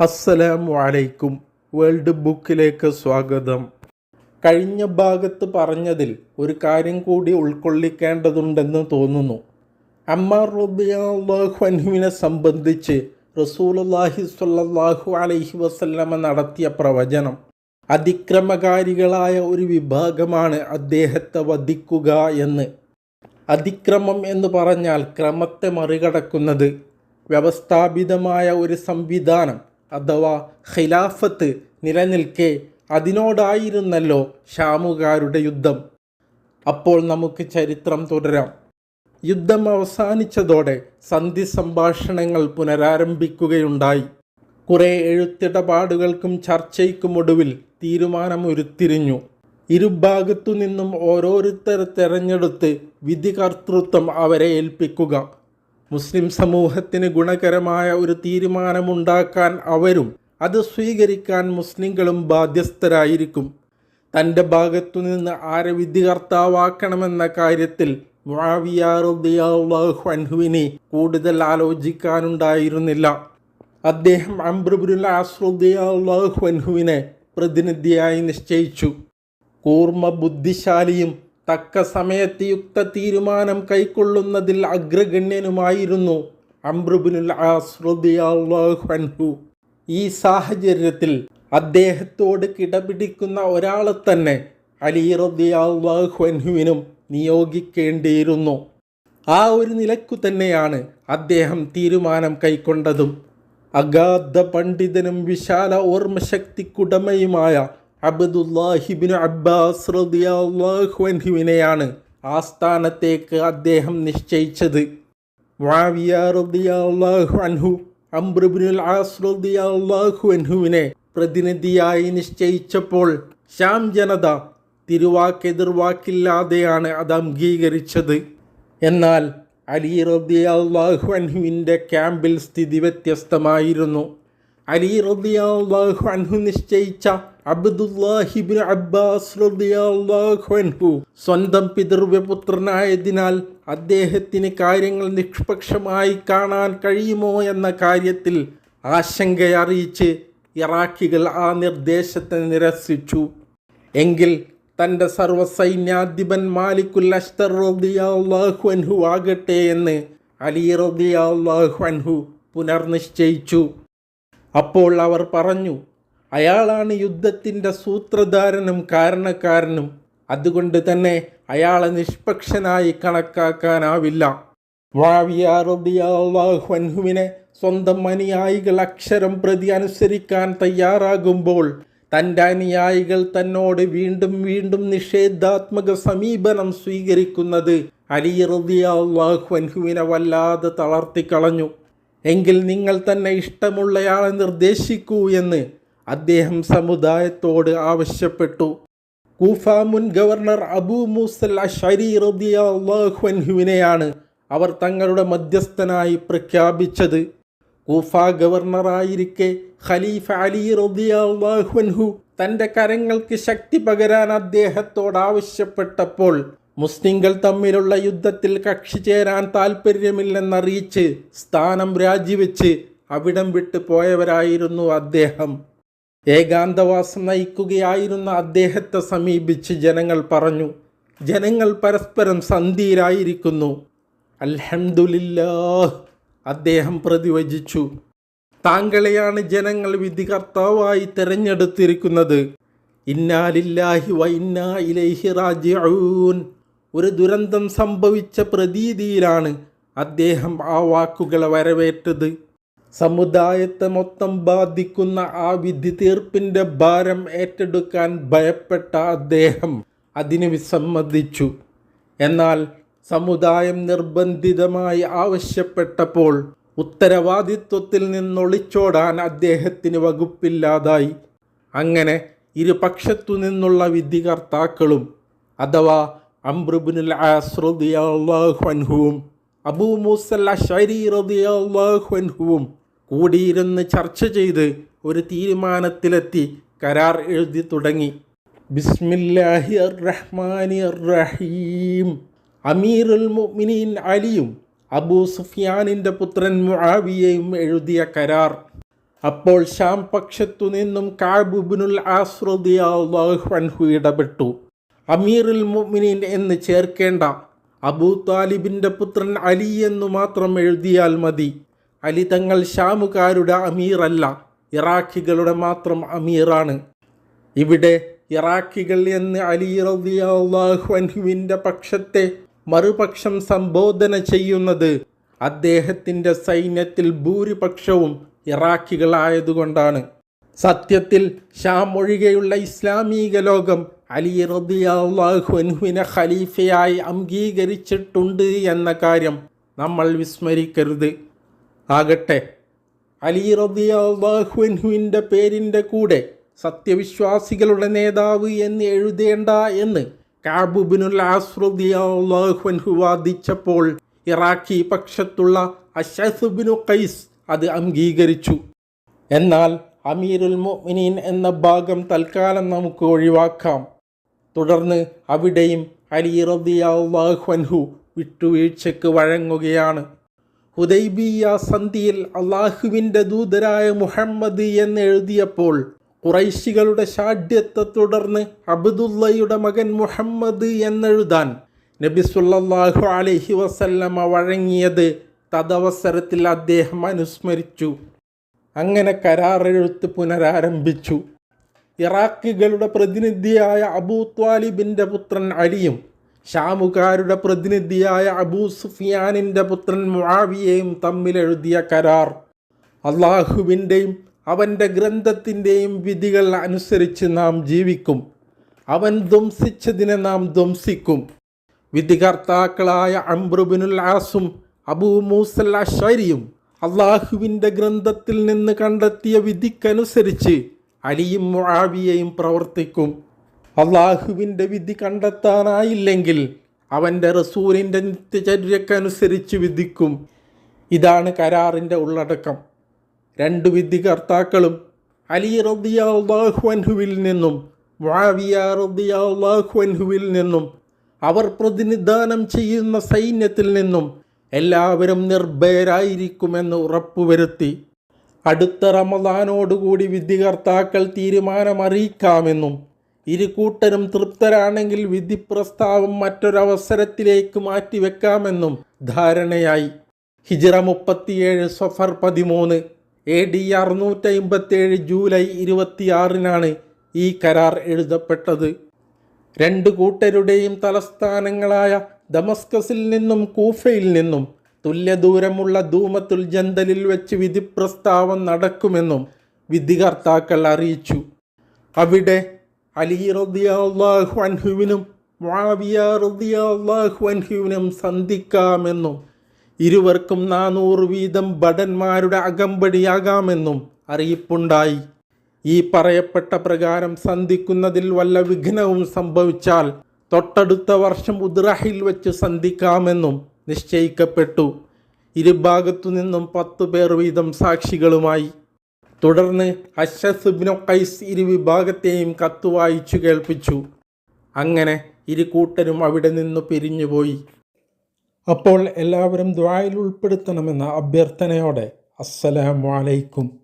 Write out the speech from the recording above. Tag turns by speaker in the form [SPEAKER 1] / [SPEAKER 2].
[SPEAKER 1] അസ്സലാമു അലൈക്കും. വേൾഡ് ബുക്കിലേക്ക് സ്വാഗതം. കഴിഞ്ഞ ഭാഗത്ത് പറഞ്ഞതിൽ ഒരു കാര്യം കൂടി ഉൾക്കൊള്ളിക്കേണ്ടതുണ്ടെന്ന് തോന്നുന്നു. അമ്മാർ റബിയാഹു അൻഹുവിനെ സംബന്ധിച്ച് റസൂലുള്ളാഹി സ്വല്ലല്ലാഹു അലൈഹി വസല്ലമ നടത്തിയ പ്രവചനം അതിക്രമകാരികളായ ഒരു വിഭാഗമാണ് അദ്ദേഹത്തെ വധിക്കുക എന്ന്. അതിക്രമം എന്ന് പറഞ്ഞാൽ ക്രമത്തെ മറികടക്കുന്നത് വ്യവസ്ഥാപിതമായ ഒരു സംവിധാനം അഥവാ ഖിലാഫത്ത് നിലനിൽക്കെ അതിനോടായിരുന്നല്ലോ ഷാമുകാരുടെ യുദ്ധം. അപ്പോൾ നമുക്ക് ചരിത്രം തുടരാം. യുദ്ധം അവസാനിച്ചതോടെ സന്ധി സംഭാഷണങ്ങൾ പുനരാരംഭിക്കുകയുണ്ടായി. കുറേ എഴുത്തിടപാടുകൾക്കും ചർച്ചയ്ക്കുമൊടുവിൽ തീരുമാനമുരുത്തിരിഞ്ഞു. ഇരുഭാഗത്തു നിന്നും ഓരോരുത്തർ തെരഞ്ഞെടുത്ത് വിധികർത്തൃത്വം അവരെ ഏൽപ്പിക്കുക. മുസ്ലിം സമൂഹത്തിന് ഗുണകരമായ ഒരു തീരുമാനമുണ്ടാക്കാൻ അവരും അത് സ്വീകരിക്കാൻ മുസ്ലിങ്ങളും ബാധ്യസ്ഥരായിരിക്കും. തന്റെ ഭാഗത്തു നിന്ന് ആരെ വിധികർത്താവാക്കണമെന്ന കാര്യത്തിൽ മുആവിയാറുദ്ദിയാഹു അൻഹുവിനെ കൂടുതൽ ആലോചിക്കാനുണ്ടായിരുന്നില്ല. അദ്ദേഹം അംബ്രുബുൽ അൻഹുവിനെ പ്രതിനിധിയായി നിശ്ചയിച്ചു. കൂർമ്മ ബുദ്ധിശാലിയും തക്ക സമയത്ത് യുക്ത തീരുമാനം കൈക്കൊള്ളുന്നതിൽ അഗ്രഗണ്യനുമായിരുന്നു അംബ്രുബിനുൽ ഈ സാഹചര്യത്തിൽ അദ്ദേഹത്തോട് കിടപിടിക്കുന്ന ഒരാളെ തന്നെ അലി റദിയാഹുവിനും നിയോഗിക്കേണ്ടിയിരുന്നു. ആ ഒരു നിലക്കു തന്നെയാണ് അദ്ദേഹം തീരുമാനം കൈക്കൊണ്ടതും. അഗാധ പണ്ഡിതനും വിശാല ഓർമ്മശക്തിക്കുടമയുമായ അബ്ദുല്ലാഹിബിൻ അബ്ബാസ് റദിയാഹുവിനെയാണ് ആ സ്ഥാനത്തേക്ക് അദ്ദേഹം നിശ്ചയിച്ചത്. അൻഹു അംബ്രബിനുൽ ആസ് പ്രതിനിധിയായി നിശ്ചയിച്ചപ്പോൾ ശ്യാം ജനത തിരുവാക്കെതിർവാക്കില്ലാതെയാണ് അത് അംഗീകരിച്ചത്. എന്നാൽ അലി റദിയാഹു അൻഹുവിന്റെ ക്യാമ്പിൽ സ്ഥിതി വ്യത്യസ്തമായിരുന്നു. അലി റദിയാഹു അൻഹു നിശ്ചയിച്ച അബ്ദുല്ലാഹിബിൻ അബ്ബാസ് റദിയാഹു അൻഹു സ്വന്തം പിതൃവ്യപുത്രനായതിനാൽ അദ്ദേഹത്തിന് കാര്യങ്ങൾ നിഷ്പക്ഷമായി കാണാൻ കഴിയുമോ എന്ന കാര്യത്തിൽ ആശങ്കയറിയിച്ച് ഇറാഖികൾ ആ നിർദ്ദേശത്തെ നിരസിച്ചു. എങ്കിൽ തന്റെ സർവസൈന്യാധിപൻ മാലിക്കുൽ അഷ്തർ റദിയാഹു അൻഹു ആകട്ടെ എന്ന് അലി റദിയാഹു അൻഹു പുനർനിശ്ചയിച്ചു. അപ്പോൾ അവർ പറഞ്ഞു അയാളാണ് യുദ്ധത്തിന്റെ സൂത്രധാരനും കാരണക്കാരനും. അതുകൊണ്ട് തന്നെ അയാളെ നിഷ്പക്ഷനായി കണക്കാക്കാനാവില്ല. വാവിയാറുബിയാഹ്വൻഹുവിനെ സ്വന്തം അനുയായികൾ അക്ഷരം പ്രതി അനുസരിക്കാൻ തയ്യാറാകുമ്പോൾ തന്റെ അനുയായികൾ തന്നോട് വീണ്ടും വീണ്ടും നിഷേധാത്മക സമീപനം സ്വീകരിക്കുന്നത് അലി വല്ലാതെ തളർത്തിക്കളഞ്ഞു. എങ്കിൽ നിങ്ങൾ തന്നെ ഇഷ്ടമുള്ളയാളെ നിർദ്ദേശിക്കൂ എന്ന് അദ്ദേഹം സമുദായത്തോട് ആവശ്യപ്പെട്ടു. കൂഫ മുൻ ഗവർണർ അബൂ മൂസൽ അഷരി അവർ തങ്ങളുടെ മധ്യസ്ഥനായി പ്രഖ്യാപിച്ചത്. കൂഫ ഗവർണറായിരിക്കെ ഖലീഫ അലി റദിയാഹുൻഹു തന്റെ കരങ്ങൾക്ക് ശക്തി പകരാൻ അദ്ദേഹത്തോട് ആവശ്യപ്പെട്ടപ്പോൾ മുസ്ലിങ്ങൾ തമ്മിലുള്ള യുദ്ധത്തിൽ കക്ഷി ചേരാൻ താൽപ്പര്യമില്ലെന്നറിയിച്ച് സ്ഥാനം രാജിവെച്ച് അവിടം വിട്ടു പോയവരായിരുന്നു അദ്ദേഹം. ഏകാന്തവാസം നയിക്കുകയായിരുന്ന അദ്ദേഹത്തെ സമീപിച്ച് ജനങ്ങൾ പറഞ്ഞു ജനങ്ങൾ പരസ്പരം സന്ധിയിലായിരിക്കുന്നു. അൽഹംദുലില്ലാ അദ്ദേഹം പ്രതിവചിച്ചു. താങ്കളെയാണ് ജനങ്ങൾ വിധികർത്താവായി തിരഞ്ഞെടുത്തിരിക്കുന്നത്. ഇന്നാലില്ലാഹി വൈന്നാ ഇലൈഹി റാജിഊൻ. ഒരു ദുരന്തം സംഭവിച്ച പ്രതീതിയിലാണ് അദ്ദേഹം ആ വാക്കുകളെ വരവേറ്റത്. സമുദായത്തെ മൊത്തം ബാധിക്കുന്ന ആ വിധി തീർപ്പിന്റെ ഭാരം ഏറ്റെടുക്കാൻ ഭയപ്പെട്ട അദ്ദേഹം അതിന് വിസമ്മതിച്ചു. എന്നാൽ സമുദായം നിർബന്ധിതമായി ആവശ്യപ്പെട്ടപ്പോൾ ഉത്തരവാദിത്വത്തിൽ നിന്നൊളിച്ചോടാൻ അദ്ദേഹത്തിന് വകുപ്പില്ലാതായി. അങ്ങനെ ഇരുപക്ഷത്തു നിന്നുള്ള വിധികർത്താക്കളും അഥവാ അംബ്രുബിനുൽ ആസ്രുദിയാഹുവും അബൂ മൂസൽ അഷരി റദിയാഹുവും കൂടിയിരുന്ന് ചർച്ച ചെയ്ത് ഒരു തീരുമാനത്തിലെത്തി കരാർ എഴുതി തുടങ്ങി. ബിസ്മില്ലാഹി റഹ്മാനി റഹീം അമീറുൽ മുഅ്മിനീൻ അലിയും അബൂ സുഫിയാനിന്റെ പുത്രൻ മുആവിയയും എഴുതിയ കരാർ. അപ്പോൾ ഷാം പക്ഷത്തു നിന്നും കാബുബിനുൽ ആസ്രദിയാഹു ഇടപെട്ടു. അമീറുൽ മുഅ്മിനീൻ എന്ന് ചേർക്കേണ്ട അബൂ താലിബിന്റെ പുത്രൻ അലി എന്നു മാത്രം എഴുതിയാൽ മതി. അലി തങ്ങൾ ഷാമുകാരുടെ അമീറല്ല ഇറാഖികളുടെ മാത്രം അമീറാണ്. ഇവിടെ ഇറാഖികൾ എന്ന് അലി റളിയല്ലാഹു അൻഹുവിന്റെ പക്ഷത്തെ മറുപക്ഷം സംബോധന ചെയ്യുന്നത് അദ്ദേഹത്തിന്റെ സൈന്യത്തിൽ ഭൂരിപക്ഷവും ഇറാഖികളായതുകൊണ്ടാണ്. സത്യത്തിൽ ഷാം ഒഴികെയുള്ള ഇസ്ലാമീക ലോകം അലി അൻഹുവിനെ ഖലീഫയായി അംഗീകരിച്ചിട്ടുണ്ട് എന്ന കാര്യം നമ്മൾ വിസ്മരിക്കരുത്. ആകട്ടെ അലി അൻഹുവിന്റെ പേരിന്റെ കൂടെ സത്യവിശ്വാസികളുടെ നേതാവ് എന്ന് എഴുതേണ്ട എന്ന് കാബുബിനുൽ ആസ്രദിയാഹു വാദിച്ചപ്പോൾ ഇറാഖി പക്ഷത്തുള്ള അഷസുബിനു കൈസ് അത് അംഗീകരിച്ചു. എന്നാൽ അമീരുൽ മൊമിനീൻ എന്ന ഭാഗം തൽക്കാലം നമുക്ക് ഒഴിവാക്കാം. തുടർന്ന് അവിടെയും അലി അൻഹു വിട്ടുവീഴ്ചയ്ക്ക് വഴങ്ങുകയാണ്. ഹുദൈബിയ സന്ധിയിൽ അള്ളാഹുവിന്റെ ദൂതരായ മുഹമ്മദ് എന്ന് എഴുതിയപ്പോൾ കുറൈശികളുടെ ഷാഢ്യത്തെ തുടർന്ന് അബ്ദുല്ലയുടെ മകൻ മുഹമ്മദ് എന്നെഴുതാൻ നബി അലഹി അലൈഹി വസല്ലമ വഴങ്ങിയത് തദവസരത്തിൽ അദ്ദേഹം അനുസ്മരിച്ചു. അങ്ങനെ കരാറെഴുത്ത് പുനരാരംഭിച്ചു. ഇറാഖികളുടെ പ്രതിനിധിയായ അബൂ ത്വാലിബിന്റെ പുത്രൻ അലിയും ഷാമുകാരുടെ പ്രതിനിധിയായ അബൂ സുഫിയാനിന്റെ പുത്രൻ മുആവിയയും തമ്മിലെഴുതിയ കരാർ. അള്ളാഹുവിന്റെയും അവന്റെ ഗ്രന്ഥത്തിന്റെയും വിധികൾ അനുസരിച്ച് നാം ജീവിക്കും. അവൻ ധ്വംസിച്ചതിനെ നാം ധ്വംസിക്കും. വിധികർത്താക്കളായ അംബ്രുബിനുൽ ആസും അബൂ മൂസൽ അഷരിയും അള്ളാഹുവിന്റെ ഗ്രന്ഥത്തിൽ നിന്ന് കണ്ടെത്തിയ വിധിക്കനുസരിച്ച് അലിയും മുഴാവിയയും പ്രവർത്തിക്കും. അള്ളാഹുവിന്റെ വിധി കണ്ടെത്താനായില്ലെങ്കിൽ അവന്റെ റസൂലിന്റെ നിത്യചര്യക്കനുസരിച്ച് വിധിക്കും. ഇതാണ് കരാറിന്റെ ഉള്ളടക്കം. രണ്ട് വിധികർത്താക്കളും അലി റദിയാഹു അൻഹുവിൽ നിന്നും മുഴാവിയ റദിയാഹു അൻഹുവിൽ നിന്നും അവർ പ്രതിനിധാനം ചെയ്യുന്ന സൈന്യത്തിൽ നിന്നും എല്ലാവരും നിർഭയരായിരിക്കുമെന്ന് ഉറപ്പുവരുത്തി. അടുത്ത റമദാനോടുകൂടി വിധികർത്താക്കൾ തീരുമാനമറിയിക്കാമെന്നും ഇരു കൂട്ടരും തൃപ്തരാണെങ്കിൽ വിധി പ്രസ്താവം മറ്റൊരവസരത്തിലേക്ക് മാറ്റിവെക്കാമെന്നും ധാരണയായി. ഹിജ്റ മുപ്പത്തിയേഴ് സഫർ പതിമൂന്ന് എ ഡി അറുന്നൂറ്റി അമ്പത്തേഴ് ജൂലൈ ഇരുപത്തിയാറിനാണ് ഈ കരാർ എഴുതപ്പെട്ടത്. രണ്ട് കൂട്ടരുടെയും തലസ്ഥാനങ്ങളായ ദമസ്കസിൽ നിന്നും കൂഫയിൽ നിന്നും തുല്യദൂരമുള്ള ധൂമത്തുൽ ജന്തലിൽ വെച്ച് വിധിപ്രസ്താവം നടക്കുമെന്നും വിധികർത്താക്കൾ അറിയിച്ചു. അവിടെ അലി റദിയാഹു അൻഹുവിനും മുആവിയ റദിയാഹു അൻഹുവിനും സന്ധിക്കാമെന്നും ഇരുവർക്കും നാനൂറ് വീതം ഭടന്മാരുടെ അകമ്പടിയാകാമെന്നും അറിയിപ്പുണ്ടായി. ഈ പറയപ്പെട്ട പ്രകാരം സന്ധിക്കുന്നതിൽ വല്ല വിഘ്നവും സംഭവിച്ചാൽ തൊട്ടടുത്ത വർഷം ഉദ്രഹിൽ വെച്ച് സന്ധിക്കാമെന്നും നിശ്ചയിക്കപ്പെട്ടു. ഇരുഭാഗത്തു നിന്നും പത്തു പേർ വീതം സാക്ഷികളുമായി. തുടർന്ന് അഷസുബിനോ കൈസ് ഇരു വിഭാഗത്തെയും കത്ത് വായിച്ചു കേൾപ്പിച്ചു. അങ്ങനെ ഇരു കൂട്ടരും അവിടെ നിന്ന് പിരിഞ്ഞുപോയി. അപ്പോൾ എല്ലാവരും ദ്വായിൽ ഉൾപ്പെടുത്തണമെന്ന അഭ്യർത്ഥനയോടെ അസ്സലാമു അലൈക്കും.